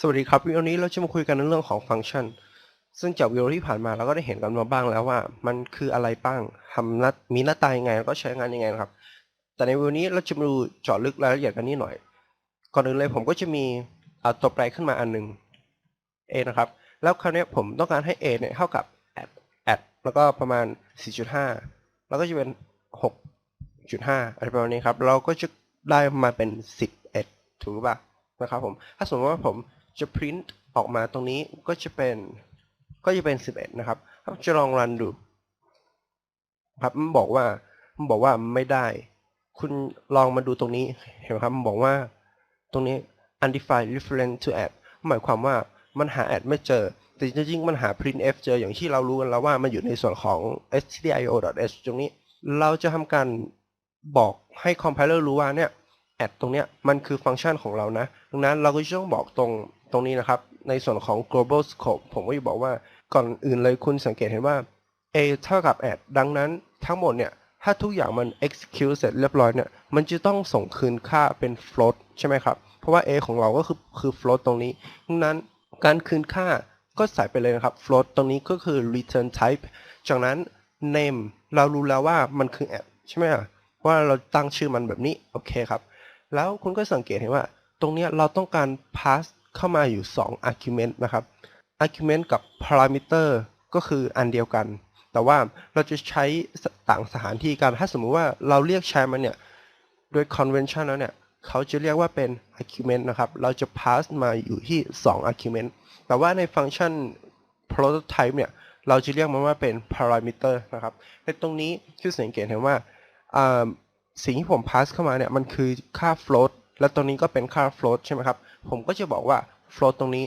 สวัสดีครับวิดีโอนี้เราจะมาคุยกันในเรื่องของฟังก์ชัน ซึ่งจากวิดีโอที่ผ่านมาเราก็ได้เห็นกันมาบ้างแล้วว่า มันคืออะไรบ้างทำน้ามีหน้าตายังไงแล้วก็ใช้งานยังไงครับ แต่ในวิดีโอนี้เราจะมาดูเจาะลึกรายละเอียดกันนิดหน่อย ก่อนอื่นเลยผมก็จะมีตัวแปรขึ้นมาอันหนึ่ง a นะครับ แล้วคราวนี้ผมต้องการให้ a เนี่ยเท่ากับ at at แล้วก็ประมาณ 4.5 แล้วก็จะเป็น 6.5 อะไรประมาณนี้ครับ เราก็จะได้มาเป็น 11 ถูกป่ะนะครับผม ถ้าสมมติว่าผม จะ print ออกมาตรงนี้ก็จะเป็นก็จะเป็น 11 นะครับถ้าจะลองรันดูครับมันบอกว่ามันบอกว่าไม่ได้ คุณลองมาดูตรงนี้เห็นไหมครับมันบอกว่าตรงนี้ undefined reference to add หมายความว่ามันหา add ไม่เจอ แต่จริงๆมันหา printf เจออย่างที่เรารู้กันแล้วว่ามันอยู่ในส่วนของ stdio.h ตรงนี้ เราจะทำการบอกให้ compiler รู้ว่าเนี่ย add ตรงเนี้ยมันคือฟังก์ชันของเรานะดังนั้นเราก็จะต้องบอกตรง ตรงนี้นะครับ ในส่วนของ global scope ผมก็จะบอกว่าก่อนอื่นเลยคุณสังเกตเห็นว่า a เท่ากับ add ดังนั้นทั้งหมดเนี่ย ถ้าทุกอย่างมัน execute เสร็จเรียบร้อยเนี่ย มันจะต้องส่งคืนค่าเป็น float ใช่ไหมครับ เพราะว่า a ของเราก็คือคือ float ตรงนี้ดังนั้นการคืนค่าก็ใส่ไปเลยนะครับ float ตรงนี้ก็คือ return type จากนั้น name เรารู้แล้วว่ามันคือ add ใช่ไหมว่าเราตั้งชื่อมันแบบนี้ โอเคครับ แล้วคุณก็สังเกตเห็นว่า ตรงนี้เราต้องการ pass เข้ามาอยู่ 2 argument นะครับ argument กับ parameter ก็คืออันเดียวกัน แต่ว่าเราจะใช้ต่างสถานที่กัน ถ้าสมมุติว่าเราเรียกใช้มันเนี่ย โดย convention แล้วเนี่ย เขาจะเรียกว่าเป็น argument นะครับ เราจะ pass มาอยู่ที่ 2 argument แต่ว่าในฟังก์ชัน prototype เนี่ย เราจะเรียกมันว่าเป็น parameter นะครับ ในตรงนี้คือสังเกตเห็นว่าอ่าสิ่งที่ผม pass เข้ามาเนี่ย มันคือค่า float และตรงนี้ก็เป็นค่า float ใช่ไหมครับ ผมก็จะบอกว่า float ตรงนี้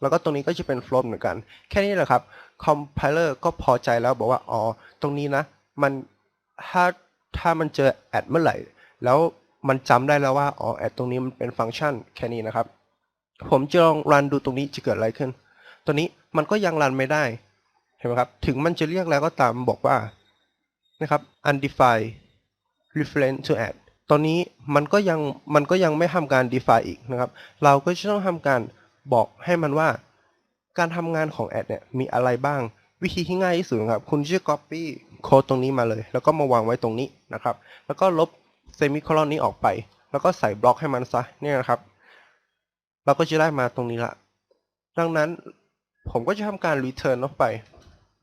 แล้วก็ตรงนี้ก็จะเป็น float เหมือนกัน แค่นี้แหละครับ compiler ก็พอใจแล้วบอกว่า อ๋อ ตรงนี้นะ มัน ถ้า ถ้ามันเจอ add เมื่อไหร่ แล้วมันจำได้แล้วว่า อ๋อ add ตรงนี้มันเป็นฟังก์ชัน แค่นี้นะครับ ผมจะลองรันดูตรงนี้จะเกิดอะไรขึ้น ตัวนี้มันก็ยังรันไม่ได้ เห็นไหมครับ ถึงมันจะเรียกแล้วก็ตามบอกว่า นะครับ undefined reference to add ตอนนี้มันก็ยังมันก็ยังไม่ทำการ define อีกนะครับ เราก็จะต้องทำการบอกให้มันว่า การทำงานของ add เนี่ยมีอะไรบ้าง วิธีที่ง่ายที่สุดครับ คุณจะ copy โค้ดตรงนี้มาเลย แล้วก็มาวางไว้ตรงนี้นะครับ แล้วก็ลบ semicolon นี้ออกไป แล้วก็ใส่บล็อกให้มันซะเนี่ยนะครับ เราก็จะได้มาตรงนี้ละ ดังนั้นผมก็จะทำการ return ออกไป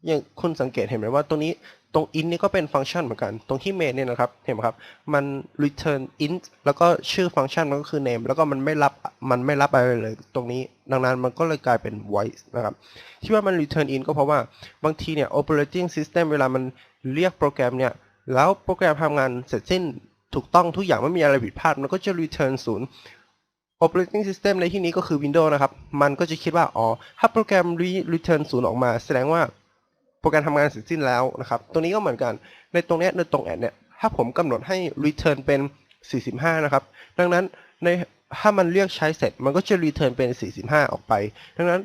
อย่างคุณสังเกตเห็นไหมว่าตรงนี้ตรง int นี่ก็เป็นฟังก์ชันเหมือนกัน ตรงที่ main เนี่ยนะครับ เห็นไหมครับ มัน return int แล้วก็ชื่อฟังก์ชันมันก็คือ name แล้วก็มันไม่รับ มันไม่รับอะไรเลย ตรงนี้ ดังนั้นมันก็เลยกลายเป็น voice นะครับ ที่ว่ามัน return int ก็เพราะว่าบางทีเนี่ย operating system เวลามันเรียกโปรแกรมเนี่ย แล้วโปรแกรมทำงานเสร็จสิ้นถูกต้องทุกอย่างไม่มีอะไรผิดพลาด มันก็จะ return ศูนย์ operating system ในที่นี้ก็คือ Windows นะครับ มันก็จะคิดว่า อ๋อ ถ้าโปรแกรม return ศูนย์ออกมา แสดงว่า โปรแกรมทำงานเสร็จสิ้นแล้วนะครับ ตัวนี้ก็เหมือนกัน ในตรงนี้ในตรง add เนี่ย ถ้าผมกำหนดให้ return เป็น 45 นะครับ ดังนั้นในถ้ามันเรียกใช้เสร็จ มันก็จะ return เป็น 45 ออกไป ดังนั้น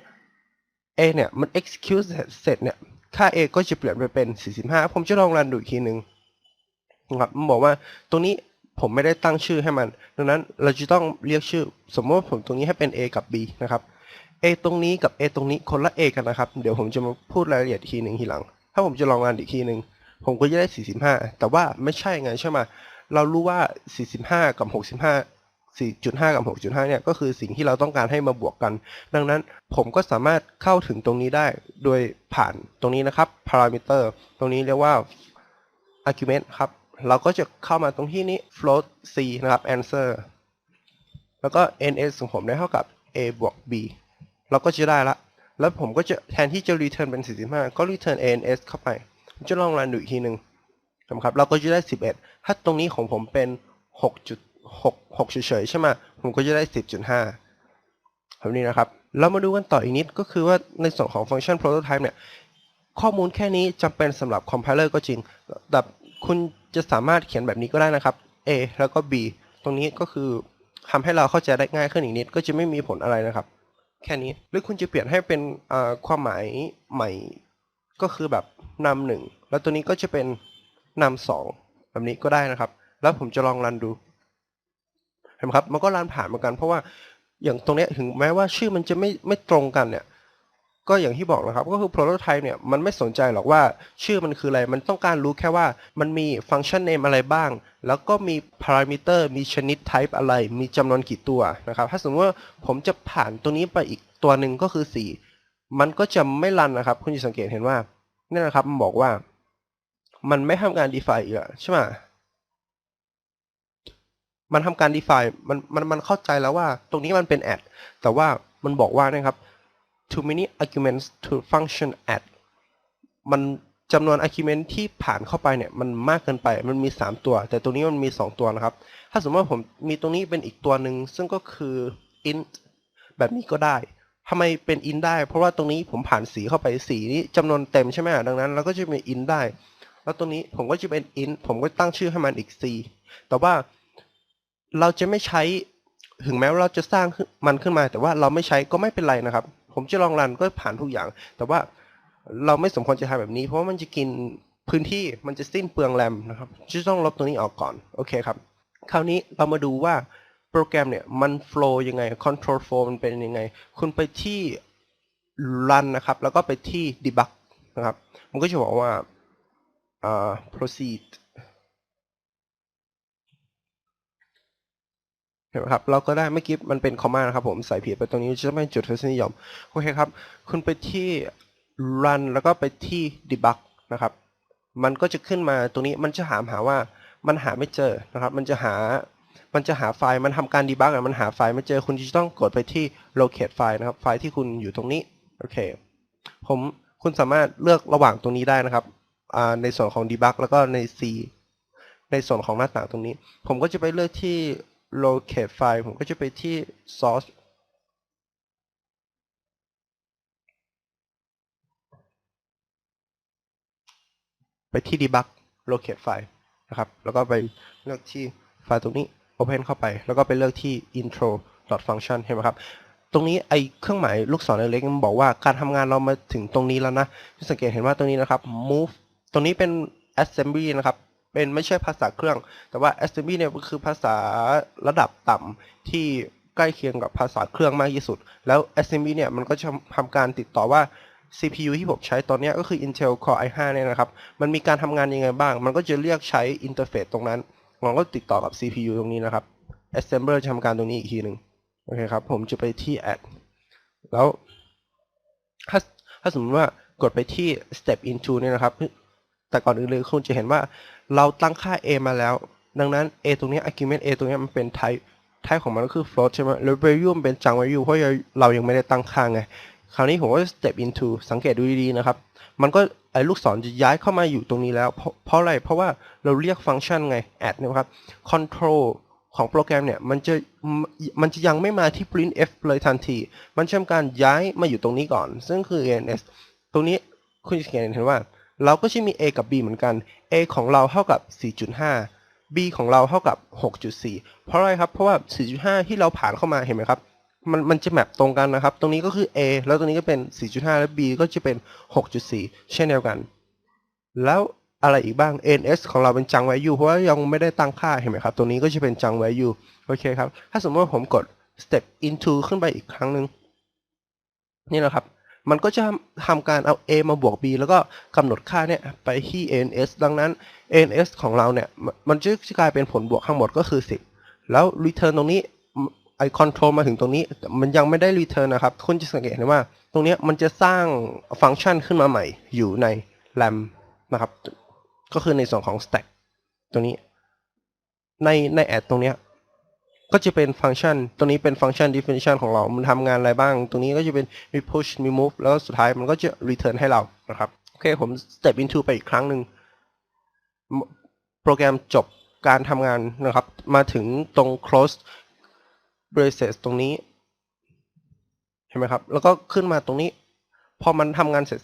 a เนี่ยมัน execute เสร็จเนี่ย ค่า a ก็จะเปลี่ยนไปเป็น 45 ผมจะลองรันดูอีกทีหนึ่งนะครับ มันบอกว่าตรงนี้ผมไม่ได้ตั้งชื่อให้มัน ดังนั้นเราจะต้องเรียกชื่อ สมมติว่าผมตรงนี้ให้เป็น a กับ b นะครับ a ตรงนี้กับ a ตรงนี้คนละ a กันนะครับ เดี๋ยวผมจะมาพูดรายละเอียดอีกทีหนึ่งทีหลัง ถ้าผมจะลองรันอีกทีหนึ่งผมก็จะได้ 45 แต่ว่าไม่ใช่ไงใช่ไหมเรารู้ว่า 45 กับ 65 4.5 กับ 6.5 เนี่ยก็คือสิ่งที่เราต้องการให้มาบวกกัน ดังนั้นผมก็สามารถเข้าถึงตรงนี้ได้โดยผ่านตรงนี้นะครับ parameter ตรงนี้เรียกว่า argument ครับ เราก็จะเข้ามาตรงที่นี้ float c นะครับ answer แล้วก็ ns ของผมได้เท่ากับ a บวก b เราก็จะได้ละ แล้วผมก็จะแทนที่จะ return เป็น 45 ก็ return ans เข้าไปผมจะลองรันดูอีกทีหนึ่งนะครับ เราก็จะได้ 11 ถ้าตรงนี้ของผมเป็น 6.6 6เฉยๆใช่ไหมผมก็จะได้ 10.5แบบนี้นะครับ เรามาดูกันต่ออีกนิดก็คือว่าในส่วนของฟังก์ชัน prototype เนี่ย ข้อมูลแค่นี้จำเป็นสำหรับ compiler ก็จริง แต่คุณจะสามารถเขียนแบบนี้ก็ได้นะครับ a แล้วก็ b ตรงนี้ก็คือทำให้เราเข้าใจได้ง่ายขึ้นอีกนิด ก็จะไม่มีผลอะไรนะครับ แค่นี้ หรือคุณจะเปลี่ยนให้เป็นความหมายใหม่ก็คือแบบนำหนึ่งแล้วตัวนี้ก็จะเป็นนำสองแบบนี้ก็ได้นะครับ แล้วผมจะลองรันดูเห็นไหมครับมันก็รันผ่านเหมือนกันเพราะว่าอย่างตรงนี้ถึงแม้ว่าชื่อมันจะไม่ไม่ตรงกันเนี่ย ก็อย่างที่บอกนะครับ ก็คือ prototype เนี่ยมันไม่สนใจหรอกว่าชื่อมันคืออะไร มันต้องการรู้แค่ว่ามันมีฟังก์ชัน name อะไรบ้าง แล้วก็มี parameter มีชนิด type อะไร มีจำนวนกี่ตัวนะครับ ถ้าสมมติว่าผมจะผ่านตัวนี้ไปอีกตัวหนึ่งก็คือ 4 มันก็จะไม่รันนะครับ คุณจะสังเกตเห็นว่านี่นะครับมันบอกว่า มันไม่ทำการ define อีกใช่ไหมมันทำการ define มันมันมันเข้าใจแล้วว่า ตรงนี้มันเป็น add แต่ว่ามันบอกว่านะครับ too many arguments to function add มันจำนวน argument ที่ผ่านเข้าไปเนี่ยมันมากเกินไป มันมี 3 ตัว แต่ตรงนี้มันมี 2 ตัวนะครับ ถ้าสมมติว่าผมมีตรงนี้เป็นอีกตัวหนึ่งซึ่งก็คือ int แบบนี้ก็ได้ทำไมเป็น int ได้ เพราะว่าตรงนี้ผมผ่านสีเข้าไปสีนี้จำนวนเต็มใช่ไหมดังนั้นเราก็จะเป็น int ได้ แล้วตรงนี้ผมก็จะเป็น int ผมก็ตั้งชื่อให้มันอีก c แต่ว่าเราจะไม่ใช้ถึงแม้ว่าเราจะสร้างมันขึ้นมา แต่ว่าเราไม่ใช้ก็ไม่เป็นไรนะครับ ผมจะลองรันก็ผ่านทุกอย่าง แต่ว่าเราไม่สมควรจะทำแบบนี้ เพราะมันจะกินพื้นที่มันจะสิ้นเปลืองแรมนะครับจะต้องลบตัวนี้ออกก่อนโอเคครับ คราวนี้เรามาดูว่าโปรแกรมเนี่ยมัน flow ยังไง control flow มันเป็นยังไง คุณไปที่ run นะครับ แล้วก็ไปที่ debug นะครับ มันก็จะบอกว่าอ่า proceed เห็นไหมครับเราก็ได้เมื่อกี้มันเป็นคอมมานะครับผมใส่ผิดไปตรงนี้จะไม่จุดทศนิยมโอเคครับ คุณไปที่ run แล้วก็ไปที่ debug นะครับ มันก็จะขึ้นมาตรงนี้มันจะหามหาว่ามันหาไม่เจอนะครับ มันจะหามันจะหาไฟล์มันทำการ debug อะมันหาไฟล์ไม่เจอคุณจะต้องกดไปที่ locate ไฟล์นะครับ ไฟล์ที่คุณอยู่ตรงนี้โอเค ผมคุณสามารถเลือกระหว่างตรงนี้ได้นะครับในส่วนของ debug แล้วก็ใน C ในส่วนของหน้าต่างตรงนี้ ผมก็จะไปเลือกที่ locate ไฟล์ผมก็จะไปที่ source ไปที่ debug locate ไฟล์นะครับ แล้วก็ไปเลือกที่ไฟล์ตรงนี้ open เข้าไป แล้วก็ไปเลือกที่ intro function เห็นไหมครับ ตรงนี้ไอเครื่องหมายลูกศรเล็กๆมันบอกว่าการทำงานเรามาถึงตรงนี้แล้วนะสังเกตเห็นว่าตรงนี้นะครับ move ตรงนี้เป็น assembly นะครับ เป็นไม่ใช่ภาษาเครื่อง แต่ว่า assembly เนี่ยก็คือภาษาระดับต่ำที่ใกล้เคียงกับภาษาเครื่องมากที่สุด แล้ว assembly เนี่ยมันก็จะทำการติดต่อว่า CPU ที่ผมใช้ตอนนี้ก็คือ Intel Core i5 เนี่ยนะครับ มันมีการทำงานยังไงบ้าง มันก็จะเรียกใช้อินเทอร์เฟซตรงนั้น มันก็ติดต่อกับ CPU ตรงนี้นะครับ Assembler ทำการตรงนี้อีกทีหนึ่งโอเคครับ ผมจะไปที่ add แล้วถ้าถ้าสมมติว่ากดไปที่ step into เนี่ยนะครับ แต่ก่อนอื่นเลยคุณจะเห็นว่าเราตั้งค่า a มาแล้ว ดังนั้น a ตรงนี้ argument a ตรงนี้มันเป็น type type ของมันก็คือ float ใช่ไหมแล้ว value มันเป็นจัง value เพราะเรายังไม่ได้ตั้งค่าไง คราวนี้ผมก็ step into สังเกตดูดีๆนะครับ มันก็ไอ้ลูกศรจะย้ายเข้ามาอยู่ตรงนี้แล้ว เพราะอะไร เพราะว่าเราเรียกฟังก์ชันไง add นะครับ control ของโปรแกรมเนี่ย มันจะมันจะยังไม่มาที่ printf เลยทันที มันจะทำการย้ายมาอยู่ตรงนี้ก่อน ซึ่งคือ ans ตรงนี้คุณจะเห็นว่า เราก็จะมี a กับ b เหมือนกัน a ของเราเท่ากับ 4.5 b ของเราเท่ากับ 6.4 เพราะอะไรครับ เพราะว่า 4.5 ที่เราผ่านเข้ามาเห็นไหมครับ มันมันจะแมปตรงกันนะครับ ตรงนี้ก็คือ A แล้วตรงนี้ก็เป็น 4.5 แล้ว B ก็จะเป็น 6.4 เช่นเดียวกัน แล้วอะไรอีกบ้าง NS ของเราเป็นจัง value เพราะว่ายังไม่ได้ตั้งค่าเห็นไหมครับตรงนี้ก็จะเป็นจัง value โอเคครับ ถ้าสมมติว่าผมกด step into ขึ้นไปอีกครั้งหนึ่งนี่นะครับ มันก็จะทำการเอา A มาบวก B แล้วก็กำหนดค่าเนี่ยไปที่ ANS ดังนั้น ANS ของเราเนี่ย มันจะกลายเป็นผลบวกทั้งหมดก็คือ 10 แล้ว return ตรงนี้ไอคอนโทรลมาถึงตรงนี้มันยังไม่ได้ return นะครับ คุณจะสังเกตเห็นว่า ตรงนี้มันจะสร้างฟังก์ชันขึ้นมาใหม่อยู่ใน RAM นะครับ ก็คือในส่วนของ stack ตรงนี้ ในในแอดตรงนี้ ก็จะเป็นฟังก์ชันตรงนี้เป็นฟังก์ชัน definition ของเรา มันทำงานอะไรบ้าง ตรงนี้ก็จะเป็นมี push มี move แล้วสุดท้ายมันก็จะ return ให้เรา นะครับ โอเค ผม step into ไปอีกครั้งหนึ่ง โปรแกรมจบการทำงานนะครับ มาถึงตรง close braces ตรงนี้ เห็นไหมครับ แล้วก็ขึ้นมาตรงนี้ พอมันทำงานเสร็จ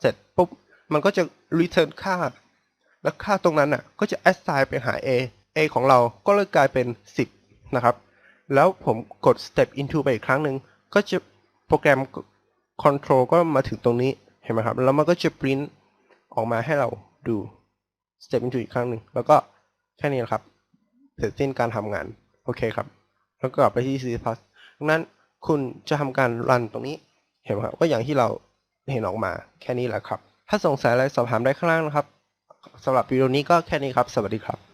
เสร็จปุ๊บ มันก็จะ return ค่า แล้วค่าตรงนั้นน่ะ ก็จะ assign ไปหา a a ของเรา ก็เลยกลายเป็น 10 นะครับ แล้วผมกด step into ไปอีกครั้งหนึ่งก็จะโปรแกรม control ก็มาถึงตรงนี้เห็นไหมครับ แล้วมันก็จะ print ออกมาให้เราดู step into อีกครั้งหนึ่งแล้วก็แค่นี้นะครับเสร็จสิ้นการทำงาน โอเคครับ แล้วก็กลับไปที่ C++ ดังนั้นคุณจะทำการรันตรงนี้เห็นไหมครับก็อย่างที่เราเห็นออกมาแค่นี้แหละครับ ถ้าสงสัยอะไรสอบถามได้ข้างล่างนะครับสำหรับวิดีโอนี้ก็แค่นี้ครับ สวัสดีครับ